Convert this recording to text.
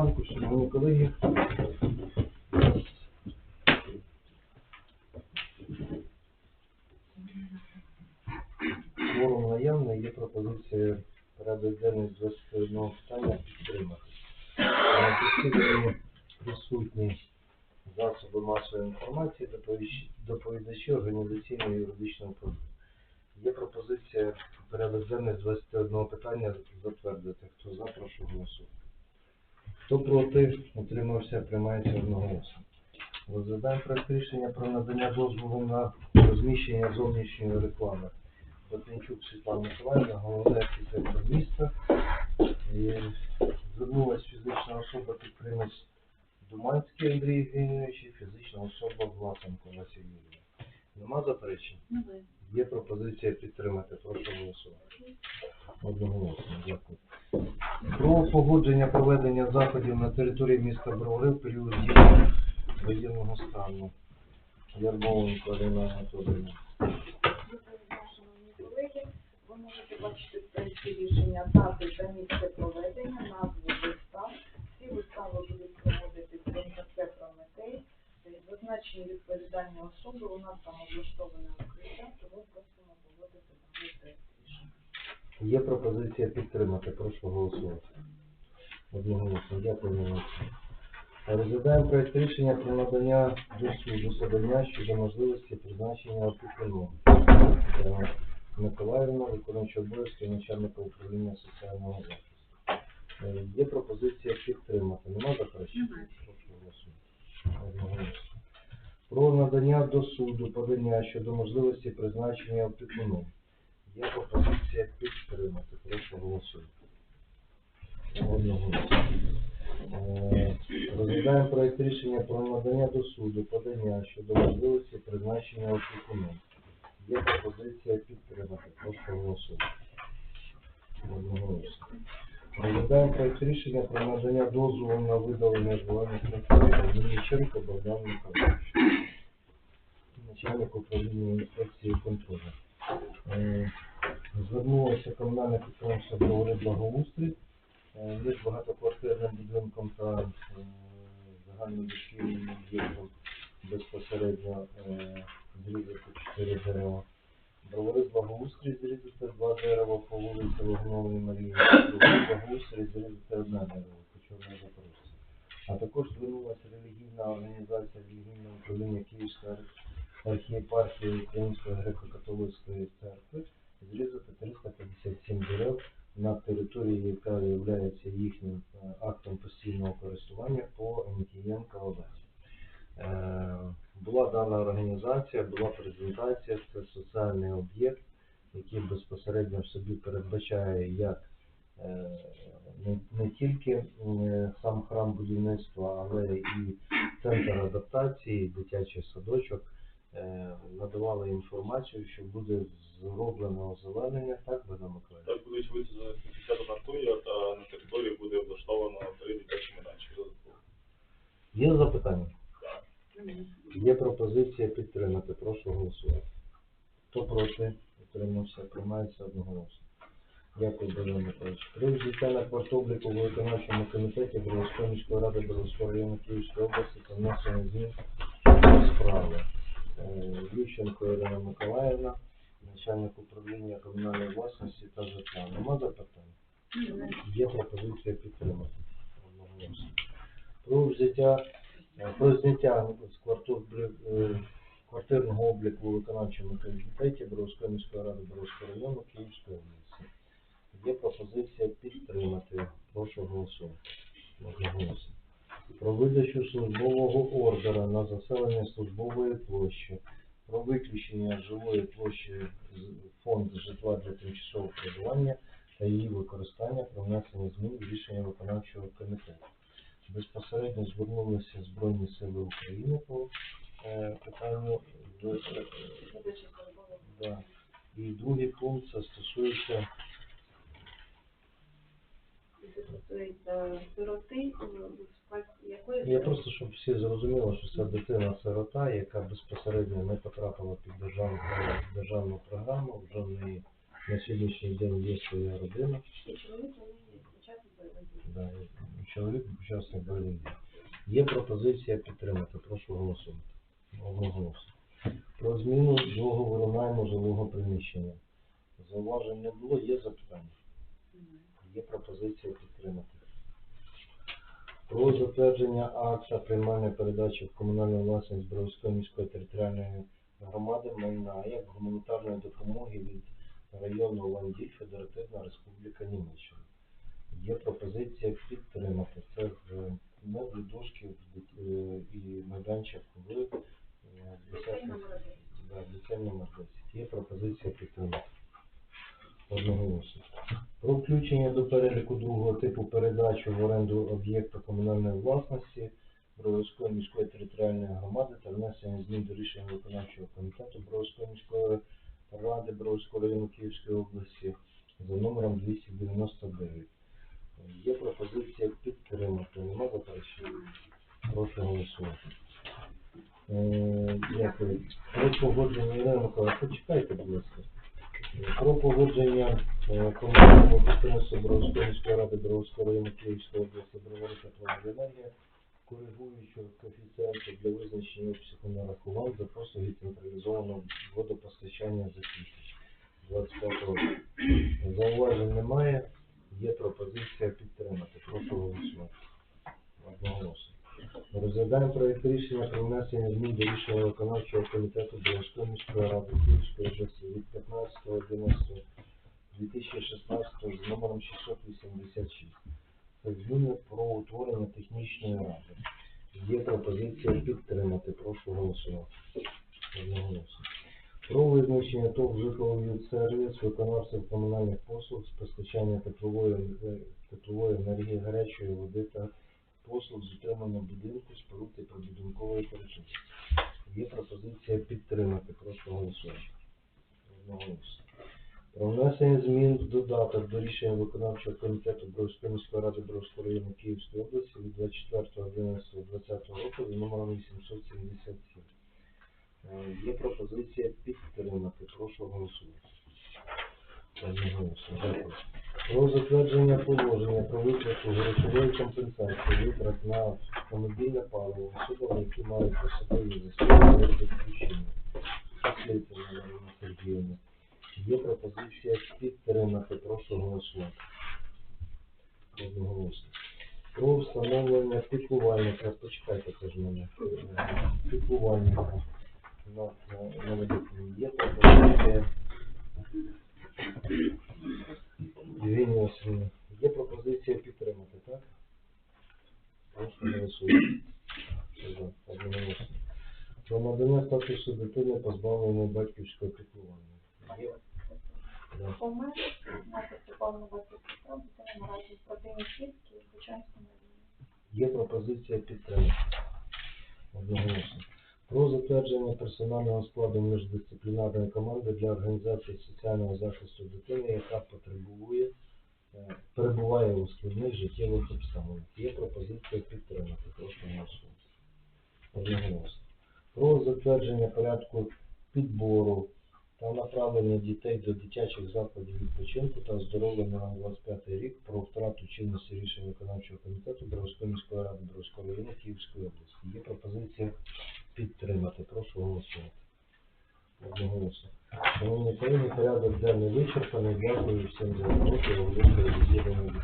ранку, шановні колеги. Форум наявний, є пропозиція денний з 21 питання підтримати. На присутні засоби масової інформації, доповідачі організаційного і юридичного управління. Є пропозиція порядок з 21 питання затвердити. Хто за, прошу голосувати. Хто проти, утримався, приймається одноголосно. Розглядаємо проект рішення про надання дозволу на розміщення зовнішньої реклами. Батенчук Світлана Миколаївна, головний архітектор міста. І Звернулась фізична особа підприємець Думанський Андрій Євгенійович і фізична особа Власенко Василь Юрійович. Нема заперечень? Є пропозиція підтримати. Прошу голосувати. Одноголосно. Дякую. Про погодження проведення заходів на території міста Бровари в період дії воєнного стану. Ярмоленко Аліна Анатоліївна. Шановні колеги, ви можете бачити в проєкті рішення дати та місце проведення, назву вистав. Всі вистави будуть проводитись в. Зазначені відповідальні особи, у нас там облаштоване укриття, тому просимо даний проєкт рішення. Є пропозиція підтримати. Прошу голосувати. Одноголосно. Дякую. Розглядаємо проект рішення про надання до подання щодо можливості призначення опікуну. Е, Миколаївна, виконуючий обов'язки начальника управління соціального захисту. Е, Є пропозиція підтримати. Нема заперечень? Прошу голосувати. Одноголосно. Про надання до суду подання щодо можливості призначення опікуну. Є пропозиція підтримати. Прошу голосувати. Одноголосно. Е, Розглядаємо проект рішення про надання до суду подання щодо можливості призначення опікуном. Є пропозиція підтримати. Прошу голосувати. Одноголосно. Розглядаємо проект рішення про надання дозволу на видалення жувальних контролів Мельниченко Богдан Михайлович, начальник управління інспекції контролю. Е, Звернулося комунальне підприємство Бровари Благоустрій Е, багатоквартирним будинком та е, загальнодошкільним об'єктом безпосередньо е, зрізати чотири дерева. Бровари благоустрій зрізати два дерева по вулиці Вогнової Марії, Бровари благоустрій зрізати одне дерево по Чорній Запорожці. А також звернулася релігійна організація релігійне управління Київської архієпархії Української греко-католицької церкви зрізати 357 дерев на території, яка є їхнім е, актом постійного користування по Микієнка Олесі. Була дана організація, була презентація, це соціальний об'єкт, який безпосередньо в собі передбачає як е, не, не тільки е, сам храм будівництва, але і центр адаптації, дитячий садочок. Е, Надавали інформацію, що буде зроблено озеленення, так би Миколаївна? Так будуть висаджені 51 туя, та на території буде облаштовано три дитячі майданчики. Є запитання? Є пропозиція підтримати. Прошу голосувати. Хто проти? Утримався. Приймається одноголосно. Дякую, Богдан Михайлович. При взяття на квартобліку в виконавчому комітеті Білоруської міської ради Білоруського району Київської області та внесення змін справи. Е, Ющенко Ірина Миколаївна, начальник управління комунальної власності та житла. Нема запитань? Є пропозиція підтримати. Про взяття про зняття з е, квартирного обліку у виконавчому комітеті Боровської міської ради Боровського району Київської області. Є пропозиція підтримати. Прошу голосувати. Про видачу службового ордера на заселення службової площі, про виключення жилої площі фонду житла для тимчасового проживання та її використання про внесення змін в рішення виконавчого комітету. Безпосередньо звернулися Збройні Сили України по е, питанню е, да. І другий пункт це стосується сироти, якої Я просто, щоб всі зрозуміли, що це дитина-сирота, яка безпосередньо не потрапила під державну, державну програму, вже в неї на сьогоднішній день є своя родина. Чоловік вони і чоловік, учасник бойових. Є пропозиція підтримати. Прошу голосувати. Одноголосно. Про зміну договору найму жилого приміщення. Зауважень не було, є запитання. Є пропозиція підтримати. Про затвердження акта приймальної передачі в комунальну власність Бровської міської територіальної громади майна як гуманітарної допомоги від району Ланділь Федеративна Республіка Німеччина. Є пропозиція підтримати. Це в меблі дошки і майданчик в е, 10 ліцей номер 10. Є пропозиція підтримати. Одноголосно. Про включення до переліку другого типу передачі в оренду об'єкта комунальної власності Бровської міської територіальної громади та внесення змін до рішення виконавчого комітету Бровської міської ради Бровського району Київської області за номером 299. Є пропозиція підтримати. Нема заперечень? Прошу голосувати. Е, Дякую. Про погодження Ірина Миколаївна, почекайте, будь ласка. Про погодження е, комунального підприємства Бровської ради Бровського району Київської області Бровари теплоенергія, коригуючого коефіцієнту для визначення обсягу нарахувань за послуги централізованого водопостачання за 2025 року. Зауважень немає, є пропозиція підтримати. Прошу голосувати. Одноголосно. Розглядаємо проєкт рішення про внесення змін до рішення виконавчого комітету Бровської міської ради Київської області від 15.11.2016 з номером 686. Це зміни про утворення технічної ради. Є пропозиція підтримати. Прошу голосувати. Одноголосно. Про визначення ТОВ житловий сервіс виконавців комунальних послуг з постачання е, теплової енергії, гарячої води та послуг з утримання будинку, споруд і прибудинкової території. Є пропозиція підтримати. Прошу голосувати. Про внесення змін в додаток до рішення виконавчого комітету Бровської міської ради Бровського району Київської області від 24.11.2020 року за номером 877. Е, Є пропозиція підтримати. Прошу голосувати. Про затвердження положення про виплату грошової компенсації витрат на автомобільне паливо особам, які мають особливі відключенням. Марина Сергіївна. Є пропозиція підтримати. Прошу голосувати. Про встановлення піклувальника. Почекайте, теж мене. Є пропозиція. Євгенія є пропозиція підтримати, так? Голосувати. За, одноголосно. Про надання статусу дитини позбавленої батьківського піклування. Є? Є пропозиція підтримати. Одноголосно. Про затвердження персонального складу міждисциплінарної команди для організації соціального захисту дитини, яка потребує, е, перебуває у складних життєвих обставинах. Є пропозиція підтримати. Прошу голосувати. Про затвердження порядку підбору та направлення дітей до дитячих закладів відпочинку та оздоровлення на 25 рік про втрату чинності рішень виконавчого комітету Бровської міської ради Бровського району Київської області. Є пропозиція підтримати. Прошу голосувати. Одноголосно. Шановні колеги, порядок денний вичерпаний. Дякую всім за роботу. Відкритим.